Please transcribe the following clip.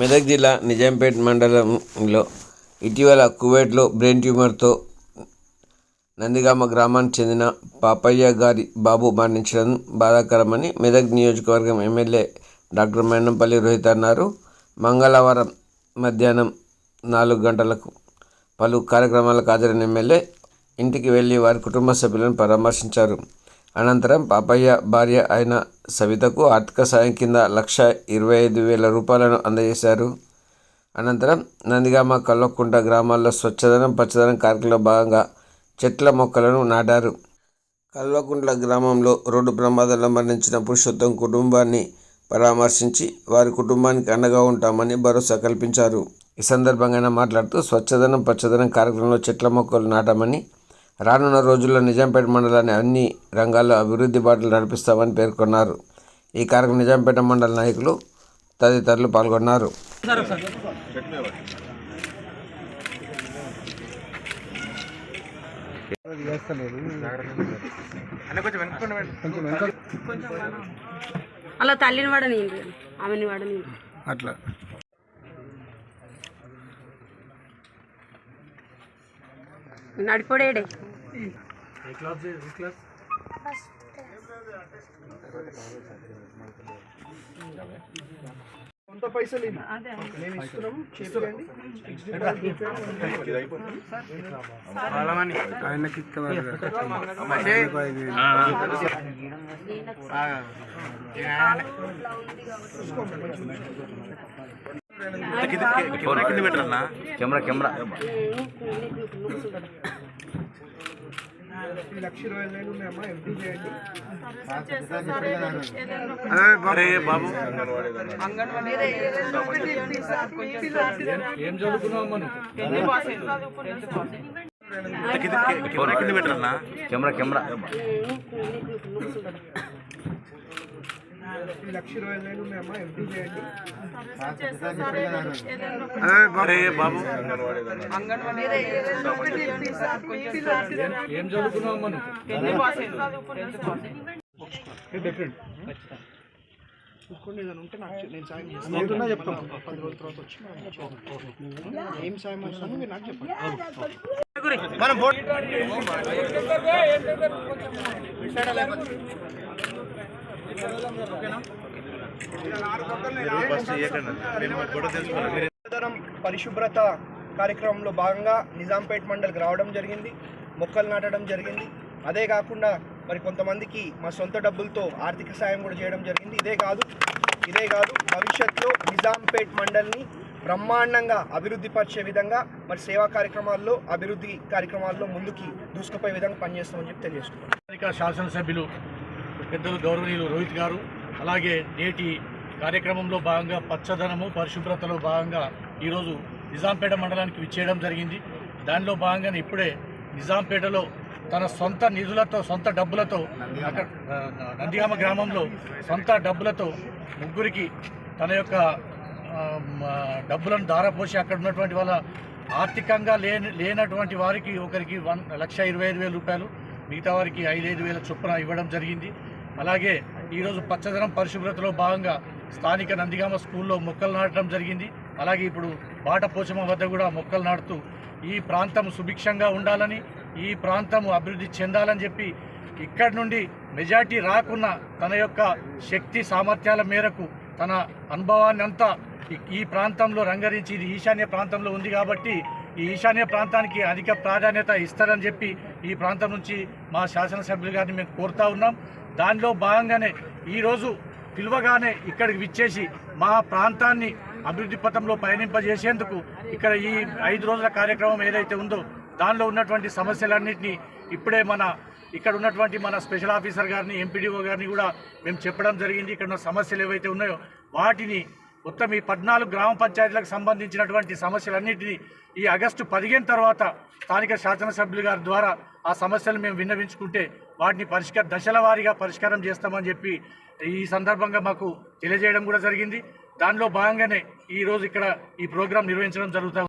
మెదక్ జిల్లా నిజాంపేట్ మండలంలో ఇటీవల కువైట్లో బ్రెయిన్ ట్యూమర్తో నందిగామ గ్రామానికి చెందిన పాపయ్య గారి బాబు మరణించడం బాధాకరమని మెదక్ నియోజకవర్గం ఎమ్మెల్యే డాక్టర్ మైనంపల్లి రోహిత్ అన్నారు. మంగళవారం మధ్యాహ్నం నాలుగు గంటలకు పలు కార్యక్రమాలకు హాజరైన ఎమ్మెల్యే ఇంటికి వెళ్ళి వారి కుటుంబ సభ్యులను పరామర్శించారు. అనంతరం పాపయ్య భార్య అయిన సవితకు ఆర్థిక సాయం కింద లక్ష ఇరవై ఐదు వేల రూపాయలను అందజేశారు. అనంతరం నందిగామ కల్వకుంట గ్రామాల్లో స్వచ్ఛదనం పచ్చదనం కార్యక్రమంలో భాగంగా చెట్ల మొక్కలను నాటారు. కల్వకుంట్ల గ్రామంలో రోడ్డు ప్రమాదంలో మరణించిన పురుషోత్తం కుటుంబాన్ని పరామర్శించి వారి కుటుంబానికి అండగా ఉంటామని భరోసా కల్పించారు. ఈ సందర్భంగా మాట్లాడుతూ స్వచ్ఛదనం పచ్చదనం కార్యక్రమంలో చెట్ల మొక్కలు నాటమని రానున్న రోజుల్లో నిజాంపేట మండలాన్ని అన్ని రంగాల్లో అభివృద్ధి బాటలు నడిపిస్తామని పేర్కొన్నారు. ఈ కార్యక్రమం నిజాంపేట మండల నాయకులు తదితరులు పాల్గొన్నారు. అలా తల్లిని వాడని ఆమెని వాడని అట్లా. నడిపోడేడే. కొంత పైసలు. మేము ఇస్తున్నాం చేపియండి ఆయనకి కెమెరా కెమెరా లక్ష ఇరవై వేలు ఉన్నాయమ్మా ఎంపీ చేయండి కెమెరా కెమెరా లక్ష ఇరవై వేలు ఉన్నాయమ్మా ఎంపీ చేయండి అరే బాబు చూసుకోండి ఏదైనా ఉంటే నాకు నేను సాయం చేస్తాను చెప్తాను పది రోజుల తర్వాత వచ్చి ఏం సాయం అవసరమో మీరు నాకు చెప్పండి చెత్తదనం పరిశుభ్రత కార్యక్రమంలో భాగంగా నిజాంపేట్ మండలికి రావడం జరిగింది మొక్కలు నాటడం జరిగింది. అదే కాకుండా మరి కొంతమందికి మా సొంత డబ్బులతో ఆర్థిక సాయం కూడా చేయడం జరిగింది. ఇదే కాదు ఇదే కాదు భవిష్యత్తులో నిజాంపేట్ మండల్ని బ్రహ్మాండంగా అభివృద్ధి పరిచే విధంగా మరి సేవా కార్యక్రమాల్లో అభివృద్ధి కార్యక్రమాల్లో ముందుకి దూసుకుపోయే విధంగా పనిచేస్తామని చెప్పి తెలియజేస్తున్నాను స్థానిక శాసనసభ్యులు పెద్దలు గౌరవనీయులు రోహిత్ గారు అలాగే నేటి కార్యక్రమంలో భాగంగా పచ్చదనము పరిశుభ్రతలో భాగంగా ఈరోజు నిజాంపేట మండలానికి విచ్చేయడం జరిగింది. దానిలో భాగంగానే ఇప్పుడే నిజాంపేటలో తన సొంత నిధులతో సొంత డబ్బులతో అక్కడ నందిగామ గ్రామంలో సొంత డబ్బులతో ముగ్గురికి తన యొక్క డబ్బులను దారపోసి అక్కడ ఉన్నటువంటి వాళ్ళ ఆర్థికంగా లేని లేనటువంటి వారికి ఒకరికి వన్ లక్ష ఇరవై ఐదు వేల రూపాయలు మిగతా వారికి ఐదైదు వేల చొప్పున ఇవ్వడం జరిగింది. అలాగే ఈరోజు పచ్చదనం పరిశుభ్రతలో భాగంగా స్థానిక నందిగామ స్కూల్లో మొక్కలు నాటడం జరిగింది. అలాగే ఇప్పుడు బాట వద్ద కూడా మొక్కలు నాటుతూ ఈ ప్రాంతం సుభిక్షంగా ఉండాలని ఈ ప్రాంతం అభివృద్ధి చెందాలని చెప్పి ఇక్కడి నుండి మెజార్టీ రాకున్న తన యొక్క శక్తి సామర్థ్యాల మేరకు తన అనుభవాన్ని అంతా ఈ ప్రాంతంలో రంగరించి ఇది ఈశాన్య ప్రాంతంలో ఉంది కాబట్టి ఈ ఈశాన్య ప్రాంతానికి అధిక ప్రాధాన్యత ఇస్తారని చెప్పి ఈ ప్రాంతం నుంచి మా శాసనసభ్యులు గారిని మేము కోరుతా ఉన్నాం. దానిలో భాగంగానే ఈరోజు పిలువగానే ఇక్కడికి విచ్చేసి మా ప్రాంతాన్ని అభివృద్ధి పథంలో పయనింపజేసేందుకు ఇక్కడ ఈ ఐదు రోజుల కార్యక్రమం ఏదైతే ఉందో దానిలో ఉన్నటువంటి సమస్యలన్నింటినీ ఇప్పుడే మన ఇక్కడ ఉన్నటువంటి మన స్పెషల్ ఆఫీసర్ గారిని ఎంపీడీఓ గారిని కూడా మేము చెప్పడం జరిగింది. ఇక్కడ ఉన్న సమస్యలు ఏవైతే ఉన్నాయో వాటిని మొత్తం ఈ పద్నాలుగు గ్రామ పంచాయతీలకు సంబంధించినటువంటి సమస్యలన్నింటినీ ఈ ఆగస్టు పదిహేను తర్వాత స్థానిక శాసనసభ్యులు గారి ద్వారా ఆ సమస్యలు మేము విన్నవించుకుంటే వాటిని పరిష్కార దశల వారీగా పరిష్కారం చేస్తామని చెప్పి ఈ సందర్భంగా మాకు తెలియజేయడం కూడా జరిగింది. దానిలో భాగంగానే ఈరోజు ఇక్కడ ఈ ప్రోగ్రాం నిర్వహించడం జరుగుతుంది